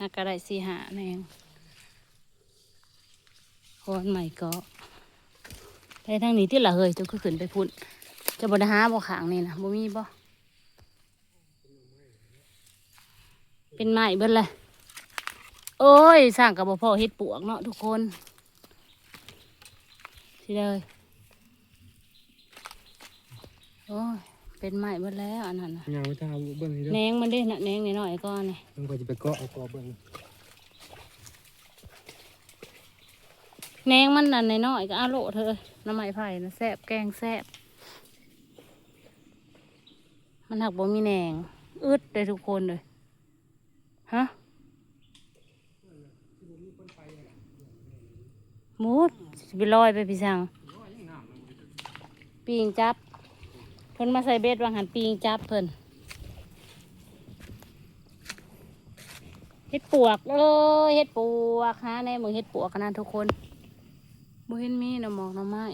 หากระไดสีหาแนงโคนใหม่ก็ไปทางนี้ที่ละเฮยจะขึ้นไปพุ่น จะบไดหาบ่ขางนี่นะบ่มีบ่เป็นไม้เบิดเลยโอ้ยสร้างกับบ่พ่อเฮ็ดปวกเนาะทุกคนที่เลยโอ้ย เป็นไม้เบิดแล้วอันนั้นน่ะยังไม่ทาเบิ่งนี่เด้อแหนงมันเด้น่ะแหนงนิดหน่อยๆก่อนนี่เบิ่งก็จะไปเกาะเอาเกาะเบิ่งแหนงมันนั่นน้อยๆก็เอาโลเธอะน้ำไม้ไผ่นะแซ่บแกงแซ่บมันหักบ่มีแหนงอึดเลยทุกคนเลยฮะหมูดสิไปลอยไปพี่สังปีงจับเพิ่นมาใส่เบ็ดวางหันปีงจับเพิ่นเฮ็ดปวกเลยเฮ็ดปวกฮะในมือเฮ็ดปวกกันนะทุกคนบ่เห็นมีหน่อหมอกหน่อไม้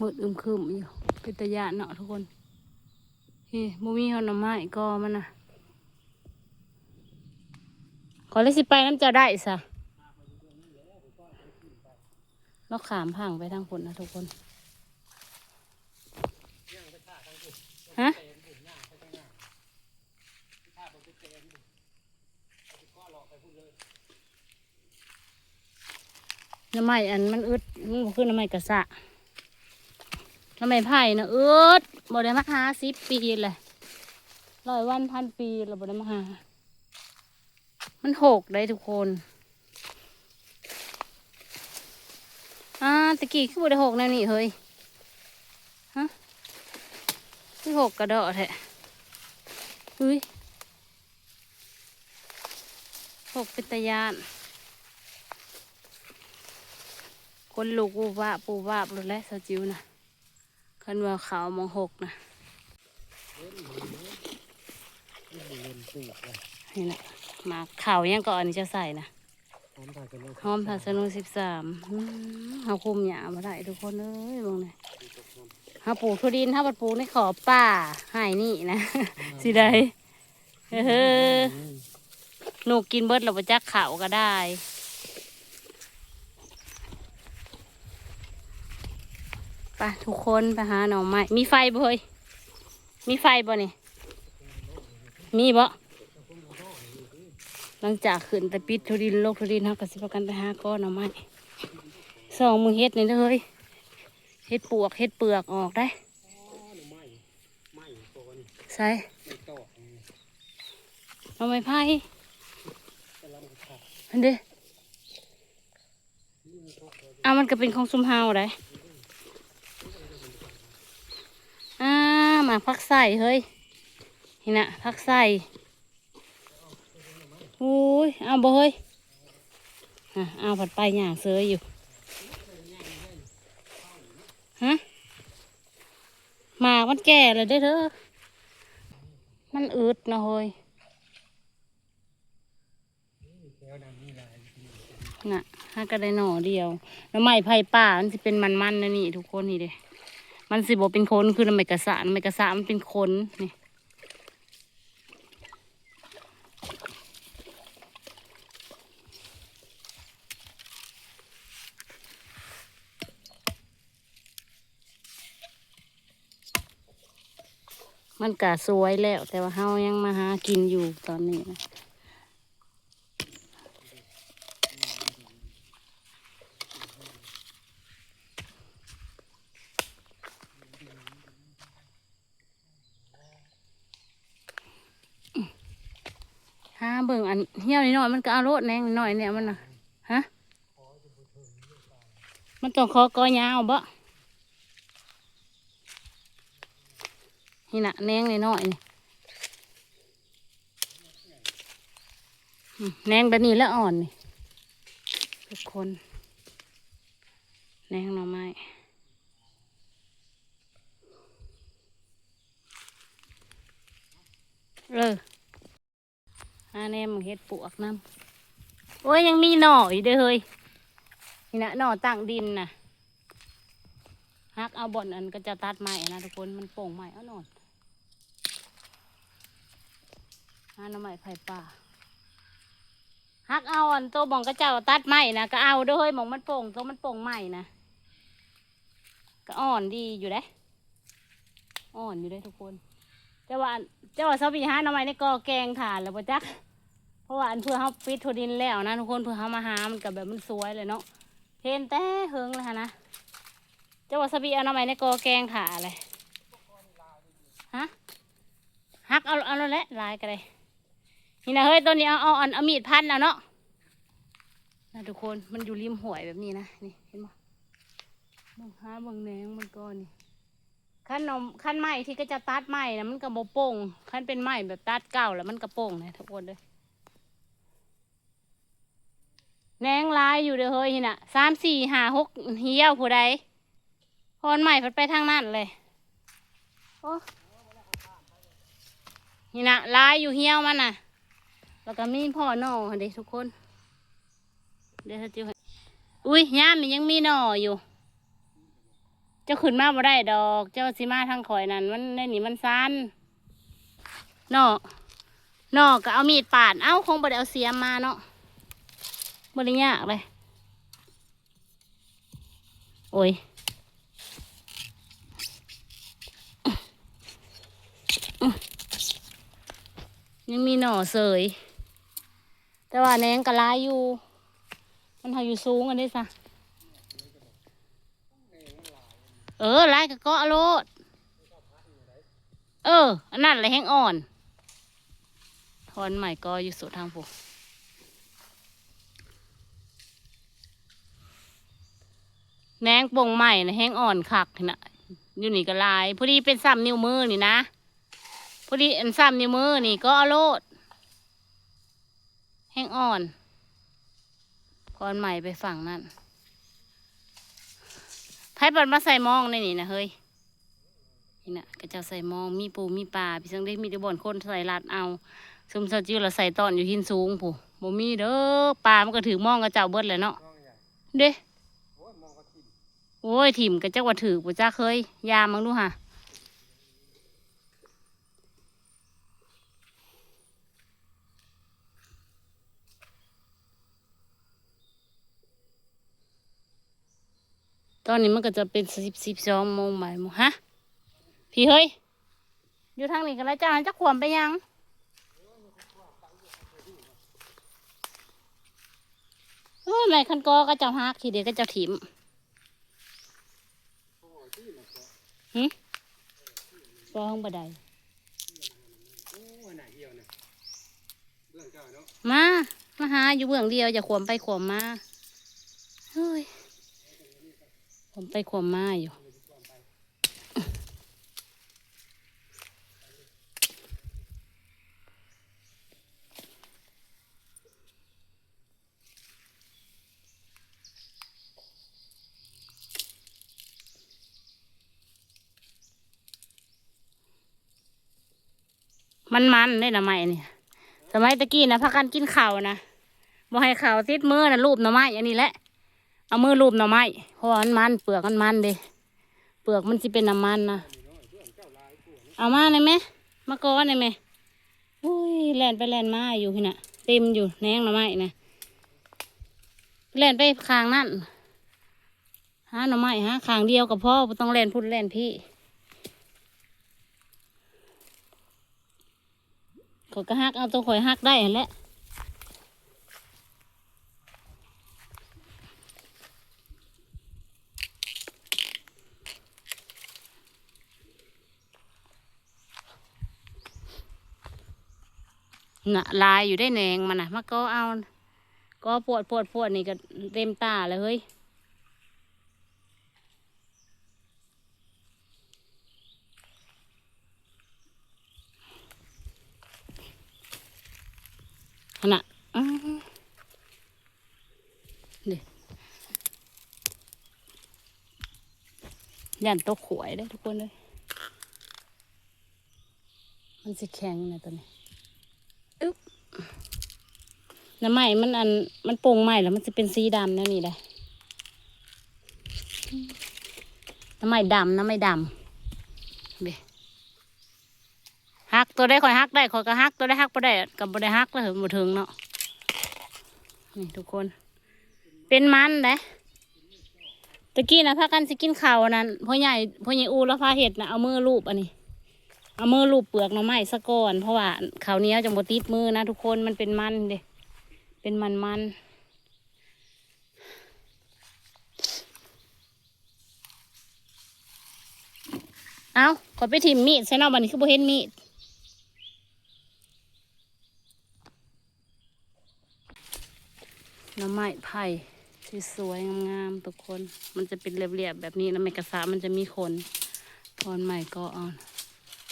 มืดอึมครึมอยู่เป็นตะยาเนาะทุกคนเฮ้บ่มีหน่อไม้ก็มันน่ะขอเลยสิไปน้ำเจะได้ซะ เราขามพังไปทางผลนะทุกคน ฮะน้ำไม้อันมันอึดมันบ่คือน้ำไม้กระสะน้ำไม้ไผ่นะอึดบ่ได้มาหาสิบปีเลยร้อยวันพันปีเราบ่ได้มาหา มันหกได้ทุกคน อ่าตะกี้คือบ่ได้หกแนวนี้เฮ้ยฮะคือหกกระโดดแท้อุ้ยหกเป็นตะยาน คนลูกปูวาปูวาบรุแลสจิวนะคันว่าขาวมองหกนะนี่แหละมาข่าวยังก่อนนี่จะใส่นะ พร้อมถ่ายกันเลยหอมผัดสนุสิบสามเขาคุมหยามาได้ทุกคนเอ้ยมองเลยเขาปลูกทุดินถ้าบัดปลูกในขอบป่าใหายนี่นะสิได้เฮ้อหนูกินเบิดเราไปจักเขาก็ได้ไปทุกคนไปหาหน่อไม้มีไฟบ่เฮ้ยมีไฟบ่เนี่ยมีบ่ หลังจากขึ้นแต่ปิดทุดินโลกทุดินเขาก็สิพากันไปหาก้อนหน่อไม้สองมือเฮ็ดนี่เด้อเฮ้ยเฮ็ดปวกเฮ็ดเปลือกออกได้ใส่ไม่ต่อหน่อไม้ไผ่แต่ละมันดอันเด้อเอามันก็เป็นของซุมเฮาได้อ่ามาพักใส่เฮ้ยนี่นะพักใส่ อุ้ยเอาบ่เฮ้ยอะเอาผัดไปอย่างเสืออยู่ฮะหมากมันแก่เลยเด้อเด้อมันอืดนะเฮ้ยน่ะห้าก็ได้หน่อเดียวแล้วไม้ไผ่ป่ามันสิเป็นมันๆนะนี่ ทุกคนนี่เด้มันสิบอกเป็นคนคือน้ำไม้กระสานไม้กระสามันเป็นคนนี่ มันกะสวยแล้ว แต่ว่าเฮายังมาหากินอยู่ตอนนี้นะหาเบิ่งอันเหี่ยวนิดหน่อยมันก็เอาโลดแนงนิดหน่อยเนี่ยมันน่ะฮะ มันต้องคอกอยาวบ่ นี่นะแนงนิดหน่อยนี่แนงแบบนี้แล้วอ่อนนี่ทุกคนแนงหน่อไม้เอออาแนมเฮ็ดปวกน้ำโอ้ยยังมีหน่ออีกเด้อเฮ้ยนี่นะหน่อตั้งดินน่ะฮักเอาบ่อนอันก็จะตัดไม้นะทุกคนมันโป่งไม้เอาหนอน หาหน่อไม้ไผ่ป่าฮักเอาอันตัวบ่องก็เจ้าตัดไม้นะก็เอาด้อเฮ้ยมองมันโป่งตัวมันโป่งไม้นะก็อ่อนดีอยู่เด้อ่อนอยู่เด้ทุกคนเจ้าว่าเจ้าว่าเสาบีหาหน่อไม้ในกอแกงถ่านแล้วบ่จักเพราะว่าอันเพื่อเขาปิดโทดินแล้วนะทุกคนเพื่อเขามาหามันกับแบบมันสวยเลยเนาะเห็นแต่เฮิงเลยค่ะนะเจ้าวัสบีเอาหน้ำไม้ในกอแกงขาเลยฮะฮักเอาเอาแล้วแหละลายกันเลย นี่นะเฮ้ยตัวนี้เอาเอาเอามีดพันแล้วเนาะนะทุกคนมันอยู่ริมห่วยแบบนี้นะนี่เห็นไหมมองหาบางแหนงมันก้อนนี่ขั้นนมขั้นไม้ที่ก็จะตัดไม้นะมันกระโบโป่งขั้นเป็นไม้แบบตัดเก่าแล้วมันกระโป่งนะทุกคนเลยแนงลายอยู่เด้อเฮ้ยนี่นะสามสี่ห้าหกเหี่ยวผู้ใดพรใหม่พัดไปทางนั้นเลยโอ้นี่นะลายอยู่เหี่ยวมันน่ะ แล้วก็มีพ่อหน่อเด็ทุกคน เดี๋ยวจะอุ้ยย่ามันยังมีหน่ออยู่ เจ้าขึ้นมาบ่ได้ดอก เจ้าสิมาทางข่อยนั่นมันในนี่มันซันหน่อหน่อก็เอามีดปาด เอ้าคงบ่ได้เอาเสียมมาเนาะบริยากเลยโอ้ยยังมีหน่อเสย แต่ว่าแหนงกระลายอยู่ มันเขาอยู่สูงอันนี้ซะเออลายก็เกาะโลด เออ อันนั้นเลยแห้งอ่อนทอนใหม่ก็อยู่สุดทางผมแหนงป่งใหม่นะแห้งอ่อนคักนะอยู่นี่ก็ลายพอดีเป็นซ้ำนิ้วมือนี่นะพอดีอันซ้ำนิ้วมือนี่ก็เอโลด ห้งอ่อนก่อนใหม่ไปฝั่งนั่นไพ่ปัดมาใส่มองในนี่นะเฮ้ยนี่นะก็จะใส่มองมีปูมีปลาพี่สังได้มีต่บ่อนคนใส่ลาดเอาซุมเซาจิ้วเราใส่ตอนอยู่หินสูงผู้บ่มีเด้อปลามันก็ถือมองกระเจ้าเบิดเลยเนาะเด้โอ้ยมองก็ทิ่มโอ้ยถิ่มกันจักว่าถือปูจ้าเคยยามมังดูฮะ ตอนนี้มันก็จะเป็นสิบสิบสองโมงบ่ายโมงฮะ พี่เฮ้ย อยู่ทางนี้กันแล้วจ้าจะขวมไปยังโอ้ยแม่คันกอก็เจะฮักทีเดียวก็เจะถิมโอ้ยที่มันก็ก็ห้องบันไดมา มาหาอยู่เบื้องเดียวอย่าขวมไปขวมมา เฮ้ย ขวมไปขวมมาอยู่มันมันได้นะไม่เนี่ยสมัยตะกี้นะพักกันกินข้าวนะบ่ให้ข้าวติดมือนะรูปหน่อไม้อันนี้แหละ เอามือรูปหน่อไม้เพราะมันมันเปลือกมันมันเด้เปลือกมันสิเป็นน้ำมันนะเอามาได้ไหมมาก้อนได้ไหมอุ้ยแล่นไปแล่นมาอยู่พี่น่ะ เต็มอยู่แนงหน่อไม้นะแล่นไปคางนั่นหาหน่อไม้หาคางเดียวกับพ่อต้องแล่นพุ่นแล่นพี่ขอยก็ฮักเอาตัวข่อยฮักได้แหละ ลายอยู่ได้แหนงมันนะมาก็เอา ก็ปวดปวดปวดนี่ก็เต็มตาเลยเฮ้ยขนาดเด็ยันโตะขวยได้ทุกคนเลย มันสิแข็งนะตัวนี้อึ๊บ น้ำไหมมันอันมันโป่งไหมแล้วมันจะเป็นสีดำแนั่นนี่ได้น้ำไม้ดำน้ำไม้ดำเบฮักตัวได้คอยฮักได้คอยก็ฮักตัวได้ฮักบ่ได้กับบ่ได้ฮักแล้วเหรอบ่ถึงเนาะนี่ทุกคน เป็นมันเด้ตะกี้นะพากันสิกินข้าวนั้นพ่อใหญ่พ่อใหญ่อูแล้วพาเห็ดนะเอามือลูบอันนี้เอามือลูบเปลือกหน่อไม้ซะก่อนเพราะว่าข้าวเหนียวจังบ่ติดมือนะทุกคนมันเป็นมันเด้ เป็นมันมันเอาขอไปถิ่มมีดใช่เนาะบันนี้คือบ่เห็นมีดน่อไม้ไผ่ที่สวยงามๆทุกคน มันจะเป็นเรียบๆแบบนี้แล้วไม่กระสามันจะมีขนพรใหม่ก็เอา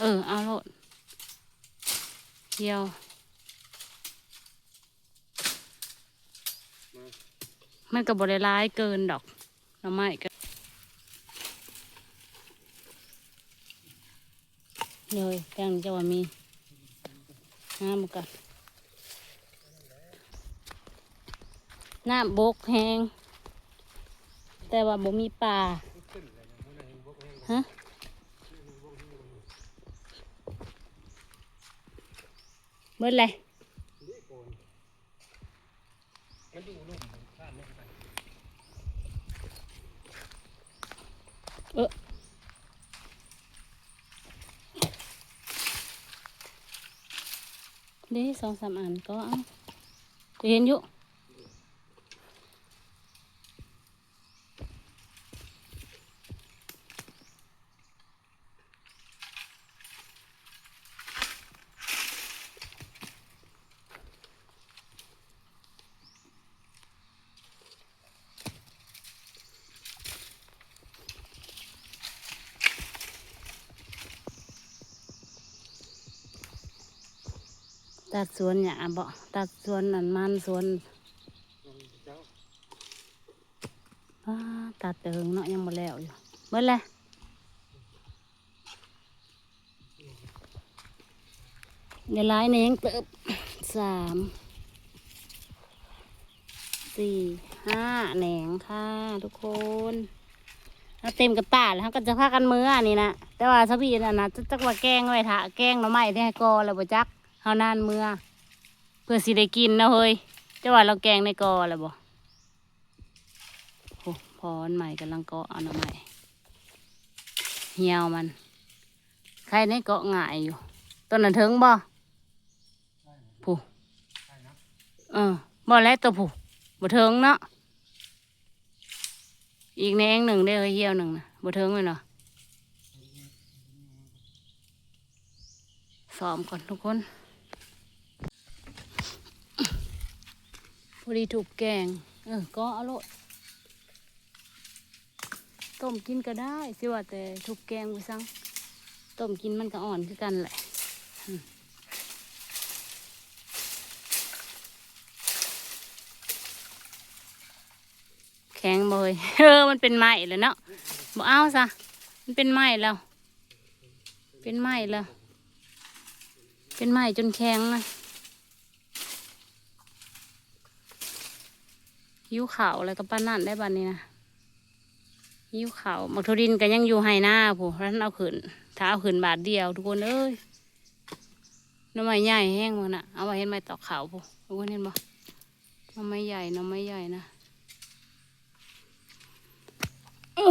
เออ เอาโลดเที่ยว มันกับบริร้ายเกินดอกหน่อไม้ก็เลยแกงจะว่ามีน้ำกันน้ำบกแห้งแต่ว่าบ่มีปลาฮะเบิดเลย มันดูลุ่มข้ามไม่ไป เด้สองสามอันก็เอาเห็นอยู่ ตัดสวนหญ้าบ่ตัดสวนอันมันสวนตัดแต่เหิงเนาะยังบ่แล้วอยู่เบิดเลยเดี๋ยวไล่ในยังเติบสามสี่ห้าแหนงค่ะทุกคนเราเต็มกระตาแล้วเราก็จะพากันมืออันนี้นะแต่ว่าสบีน่ะนะจะจักว่าแกงไว้ถะแกงหน่อไม้ที่ให้กอแล้วบ่จัก ฮานานเมื่อ เพื่อสิได้กินนะเฮ้ยจะว่าเราแกงในกอแล้วบ่โอ้พอนใหม่กำลังเกาะเอาหน่อใหม่เหี่ยวมัน ใครในเกาะง่ายอยู่ต้นนั้นถึงบ่ผู้เออบ่แล้วตัวผู้บ่ถึงเนาะอีกแหนงหนึ่งได้อเฮ้ยเหี่ยวหนึ่งนะบ่ถึงเลยเนาะซ้อมก่อนทุกคน พอดีถูกแกง เออ ก็อาโลดต้มกินก็ได้สิว่าแต่ทุกแกงไปซังต้มกินมันก็อ่อนคือกันแหละแข็งบ่เลยเออ มันเป็นไม้แล้วเนาะบ่เอาซะ มันเป็นไม้แล้ว เป็นไม้แล้ว เป็นไม้จนแข็งนะ หิวขาวอะไรกับป้านนั่นได้บัดนี้นะหิวเขาวมักทุดินก็ยังอยู่ไฮหน้าผู้ร้านเอาขืนถ้าเอาขืนบาทเดียวทุกคนเอ้ยน้ำไม้ใหญ่แห้งมันน่ะเอาไว้เห็นไม้ตอกขาวผู้ทุกคนเห็นบ่น้ำไม้ใหญ่น้ำไม้ใหญ่นะเอ้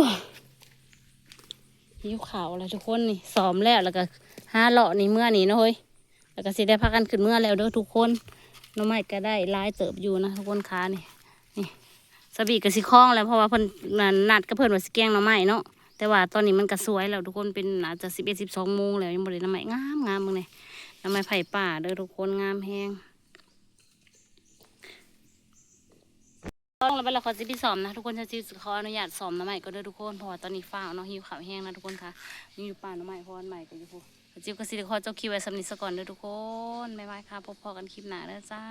วขาวอะไรทุกคนนี่ซ้อมแล้วแล้วก็ห้าเลาะนี่เมื่อนี่นะเฮ้ยแล้วก็สิได้พักกันขึ้นเมื่อแล้วเด้อทุกคนน้ำไม้ก็ได้หลายเติบอยู่นะทุกคนค้านี่ นี่สบีกับสิคล้องแล้วเพราะว่าเพิ่นนัดกับเพิ่นว่าสิแกงหน่อไม้เนาะแต่ว่าตอนนี้มันก็สวยแล้วทุกคนเป็นอาจจะสิบเอ็ดสิบสองโมงแล้วยังบ่ได้หน่อไม้งามงามมึงเลยน่อไม้ไผ่ป่าเด้อทุกคนงามแฮงต้องแล้วเวลาขอสิพี่สอมนะทุกคนจะสิขออนุญาตสอมน่อไม้ก็เด้อทุกคนเพราะว่าตอนนี้ฟ้าเนาะหิวขาวแห้งนะทุกคนค่ะนี่อยู่ป่าน่อไม้เพราะวันใหม่ก็อยู่พูจิบก็สิได้ขอเจ้าคิวไว้สำนิทซะก่อนเด้อทุกคนบ๊ายบายค่ะพบพอกันคลิปหน้าเด้อจ้า